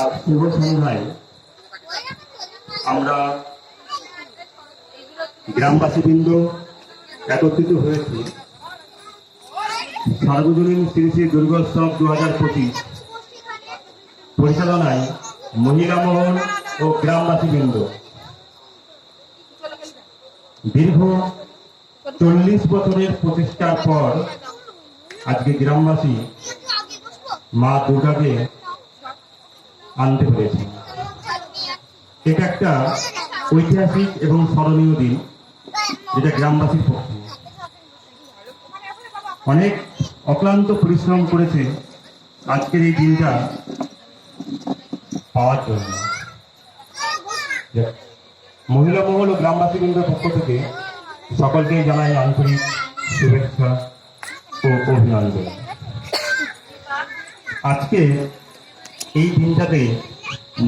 আর শুভ সন্ধ্যায় আমরা গ্রামবাসীবৃন্দ একত্রিত হয়েছি। সার্বজনীন শ্রী শ্রী দুর্গোৎসব দু হাজার পঁচিশ পরিচালনায় মহিলা মহল ও গ্রামবাসীবৃন্দ। দীর্ঘ চল্লিশ বছরের প্রতিষ্ঠার পর আজকে গ্রামবাসী মা দুর্গাকে আনতে পেরেছে। এটা একটা ঐতিহাসিক এবং স্মরণীয় দিন, যেটা গ্রামবাসীর পক্ষে। অনেক অক্লান্ত পরিশ্রম করেছে আজকের এই দিনটা পাওয়ার জন্য। মহিলা মহল ও গ্রামবাসী বৃন্দের পক্ষ থেকে সকলকে জানাই আন্তরিক শুভেচ্ছা। ও অভিনন্দন। আজকে এই দিনটাতে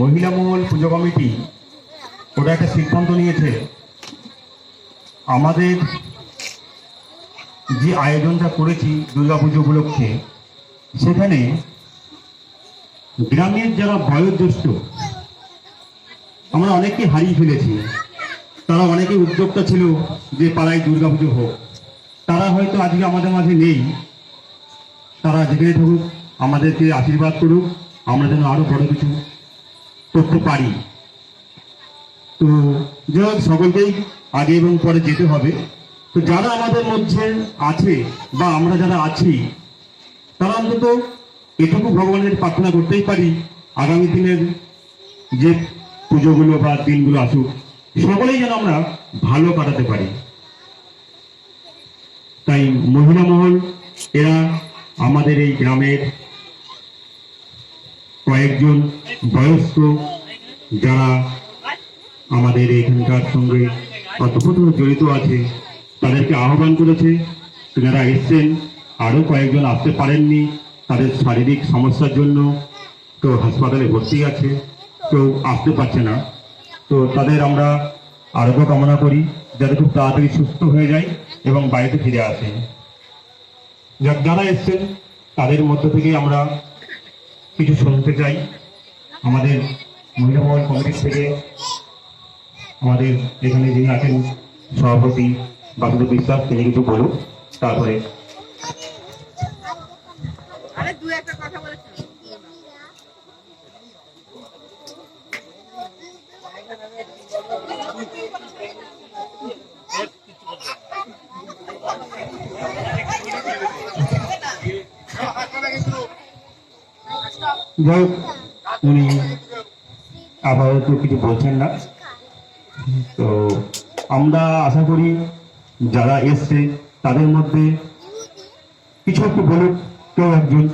মহিলা মহল পুজো কমিটি ওটা একটা সিদ্ধান্ত নিয়েছে। আমাদের যে আয়োজনটা করেছি দুর্গাপুজো উপলক্ষে, সেখানে গ্রামের যারা বয়োজ্যেষ্ঠ, আমরা অনেককে হারিয়ে ফেলেছি। তারা অনেকে উদ্যোক্তা ছিল যে পাড়ায় দুর্গাপুজো হোক। তারা হয়তো আজকে আমাদের মাঝে নেই। তারা যেখানে থাকুক, আমাদেরকে আশীর্বাদ করুক, আমরা যেন আরও বড় কিছু করতে পারি। তো যাই সকলকেই আগে এবং পরে যেতে হবে। তো যারা আমাদের মধ্যে আছে বা আমরা যারা আছি, তারা অন্তত এটুকু ভগবানের প্রার্থনা করতেই পারি। আগামী দিনের যে পুজোগুলো বা দিনগুলো আসুক, সকলেই যেন আমরা ভালো কাটাতে পারি। তাই মহিলা মহল এরা আমাদের এই গ্রামের কয়েকজন বয়স্ক যারা আমাদের এখানকার সঙ্গে অদ্ভুত জড়িত আছে, তাদেরকে আহ্বান করেছে, যারা এসছেন, আরও কয়েকজন আসতে পারেননি, তাদের শারীরিক সমস্যার জন্য তো হাসপাতালে ভর্তি আছে, কেউ আসতে পারছে না। তো তাদের আমরা আরোগ্য কামনা করি, যাতে খুব তাড়াতাড়ি সুস্থ হয়ে যায় এবং বাড়িতে ফিরে আসে। যারা এসছেন তাদের মধ্য থেকে আমরা কিছু শুনতে চাই। আমাদের মহিলা মহল কমিটির থেকে আমাদের এখানে যিনি আছেন সভাপতি বাসুদেব বিশ্বাস তিনি কিছু বলুন তারপরে কথা যাই উনি আপাতত কিছু বলছেন না। তো আমরা আশা করি যারা এসছে তাদের মধ্যে কিছু একটু বলুক কেউ একজন।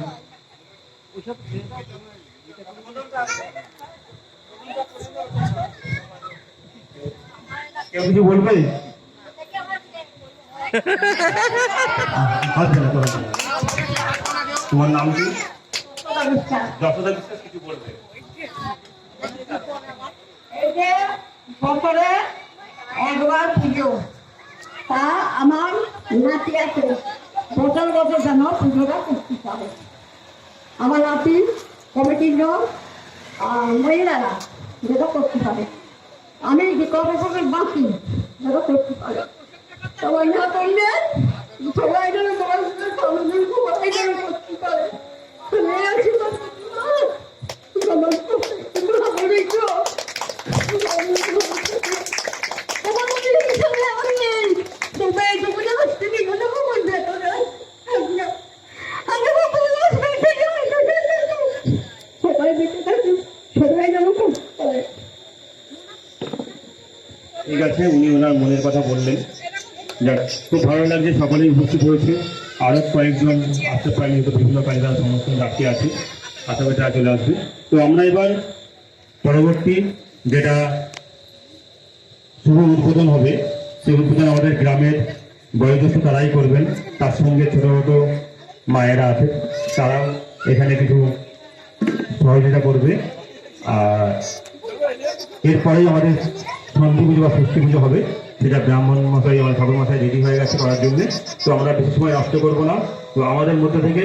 কেউ কিছু বলবে? আচ্ছা, আচ্ছা, আচ্ছা। তোমার নাম কি? তা আমার নাতি আছে বছর বছর যেন পুজোটা করতে পারে আমার নাতি কমিটির লোক মহিলারা যেটা করতে পারে আমি যে ক বাকি যেটা করতে পারে সবাই না করলে ঠিক আছে, উনি ওনার মনের কথা বললেন। যাক, খুব ভালো লাগছে, সকলেই উপস্থিত হয়েছে। আরও কয়েকজন আসতে পারেনি, তো বিভিন্ন কাজে সমস্ত রাখতে আছে। আশা করি তারা চলে আসবে। তো আমরা এবার পরবর্তী যেটা শুভ উদ্বোধন হবে, সেই উদ্বোধন আমাদের গ্রামের বয়োজ্যেষ্ঠ তারাই করবেন। তার সঙ্গে ছোট ছোট মায়েরা আছে, তারাও এখানে কিছু সহযোগিতা করবে। আর এরপরেই আমাদের সন্ধি পুজো বা ষষ্ঠী পুজো হবে, সেটা ব্রাহ্মণ মশাই, আমার ঠাকুর মশাই রেডি হয়ে গেছে করার জন্য। তো আমরা বেশি সময় নষ্ট করব না। তো আমাদের মধ্যে থেকে